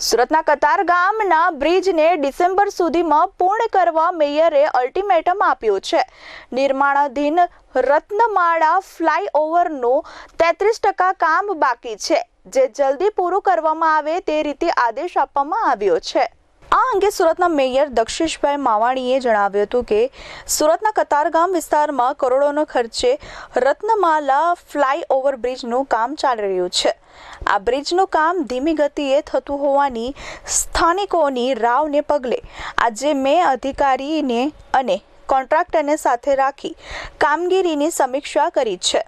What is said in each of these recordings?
સુરતના કતાર ગામના બ્રિજને ડિસેમ્બર સુધીમાં પૂર્ણ કરવા મેયરે અલ્ટિમેટમ આપ્યું છે. નિર્માણાધીન રત્નમાળા ફ્લાયઓવરનું તેત્રીસ ટકા કામ બાકી છે. જે જલ્દી પૂરું કરવામાં આવે તે રીતે આદેશ આપવામાં આવ્યો છે. આ અંગે સુરતના મેયર દક્ષિશભાઈ માવાણીએ જણાવ્યું હતું કે સુરતના કતારગામ વિસ્તારમાં કરોડોનો ખર્ચે રત્નમાલા ફ્લાયઓવર બ્રિજનું કામ ચાલી રહ્યું છે. આ બ્રિજનું કામ ધીમી ગતિએ થતું હોવાની સ્થાનિકોની રાવને પગલે આજે મેં અધિકારીને અને કોન્ટ્રાક્ટરને સાથે રાખી કામગીરીની સમીક્ષા કરી છે.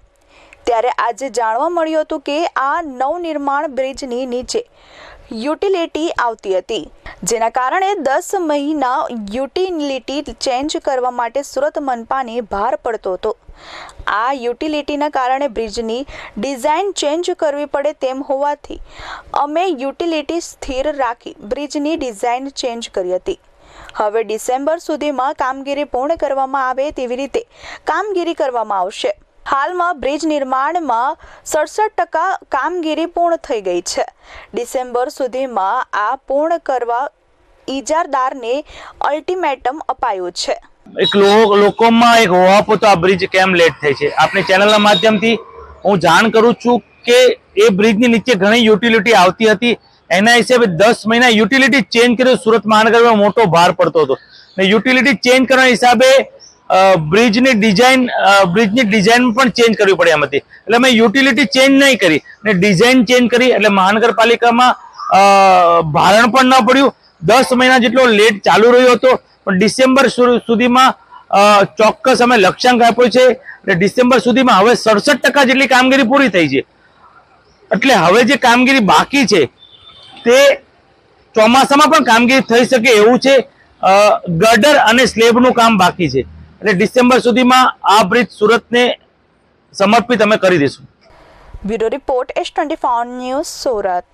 ત્યારે આજે જાણવા મળ્યું હતું કે આ નવનિર્માણ બ્રિજની નીચે યુટિલિટી આવતી હતી. જેના કારણે દસ મહિના યુટિલિટી ચેન્જ કરવા માટે સુરત મનપાને ભાર પડતો હતો. આ યુટિલિટીના કારણે બ્રિજની ડિઝાઇન ચેન્જ કરવી પડે તેમ હોવાથી અમે યુટિલિટી સ્થિર રાખી બ્રિજની ડિઝાઇન ચેન્જ કરી હતી. હવે ડિસેમ્બર સુધીમાં કામગીરી પૂર્ણ કરવામાં આવે તેવી રીતે કામગીરી કરવામાં આવશે. હાલમાં બ્રિજ નિર્માણમાં સડસઠ ટકા કામગીરી પૂર્ણ થઈ ગઈ છે. ડિસેમ્બર સુધીમાં આ પૂર્ણ કરવા ઈજારદારને અલ્ટિમેટમ અપાયું છે. એક લોકોમાં એક હોપ તો આ બ્રિજ કેમ લેટ થાય છે? આપણી ચેનલના માધ્યમથી હું જાણ કરું છું કે એ બ્રિજની નીચે ઘણી યુટિલિટી આવતી હતી. એના હિસાબે દસ મહિના યુટિલિટી ચેન્જ કર્યો. સુરત મહાનગરમાં મોટો ભાર પડતો હતો. ને યુટિલિટી ચેન્જ કરવાના હિસાબે બ્રિજની ડિઝાઇન બ્રિજની ડિઝાઇન પણ ચેન્જ કરવી પડે એમ એટલે મેં યુટિલિટી ચેન્જ નહીં કરી. ને ડિઝાઇન ચેન્જ કરી એટલે મહાનગરપાલિકામાં ભારણ પણ ન પડ્યું. દસ મહિના જેટલો લેટ ચાલુ રહ્યો હતો. પણ ડિસેમ્બર સુધીમાં ચોક્કસ અમે લક્ષ્યાંક આપ્યો છે. એટલે ડિસેમ્બર સુધીમાં હવે સડસઠ જેટલી કામગીરી પૂરી થઈ છે. એટલે હવે જે કામગીરી બાકી છે તે ચોમાસામાં પણ કામગીરી થઈ શકે એવું છે. અ, અને સ્લેબનું કામ બાકી છે. એટલે ડિસેમ્બર સુધીમાં આ બ્રિજ સુરતને સમર્પિત અમે કરી દઈશું. Bureau report, S twenty news Surat.